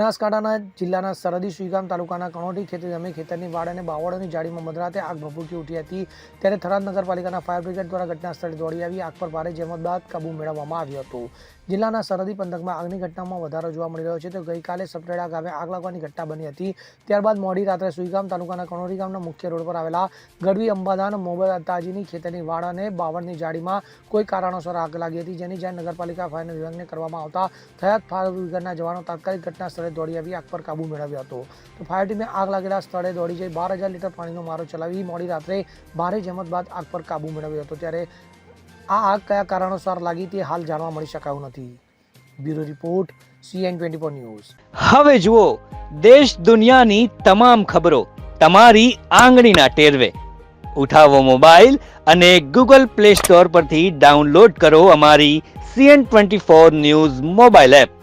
બનાસકાંઠાના જિલ્લાના સરહદી સુઈગામ તાલુકાના કણોટી ખેતી જમી ખેતરની વાડ અને બાવળોની જાળીમાં મધરાતે આગ ભભૂકી ઉઠી હતી ત્યારે થરાદ નગરપાલિકાના ફાયર બ્રિગેડ દ્વારા ઘટના સ્થળે દોડી આવી આગ પર ભારે જહેમત બાદ કાબુ મેળવવામાં આવ્યો હતો. જિલ્લાના સરહદી પંથકમાં આગની ઘટનામાં વધારો જોવા મળી રહ્યો છે. તો ગઈકાલે સપરેડા ગામે આગ લાગવાની ઘટના બની હતી. ત્યારબાદ મોડી રાત્રે સુઈગામ તાલુકાના કણોરી ગામના મુખ્ય રોડ પર આવેલા ગઢવી અંબાદાન મોબાઈલ તાજીની ખેતરની વાડ અને બાવળની જાળીમાં કોઈ કારણોસર આગ લાગી હતી, જેની જાણ નગરપાલિકા, ફાયર વિભાગને કરવામાં આવતા થયાત. ફાયર વિભાગના જવાનો તાત્કાલિક ઘટના સ્થળે દોડી આવી, આગ પર કાબુ મેળવ્યો હતો. તો ફાયર ટીમે આગ લાગેલા સ્થળે દોડી જઈ બાર હજાર લીટર પાણીનો મારો ચલાવી મોડી રાત્રે ભારે જહેમત બાદ આગ પર કાબુ મેળવ્યો હતો. ત્યારે આ આગ કયા કારણોસર લાગી તે હાલ જાણવા મળી શકાયું નથી. Bureau report, CN twenty four news. હવે જુઓ, દેશ દુનિયાની તમામ ખબરો તમારી આંગળીના ટેરવે. ઉઠાવો મોબાઈલ અને ગૂગલ પ્લે સ્ટોર પરથી ડાઉનલોડ કરો અમારી CN twenty four news mobile app.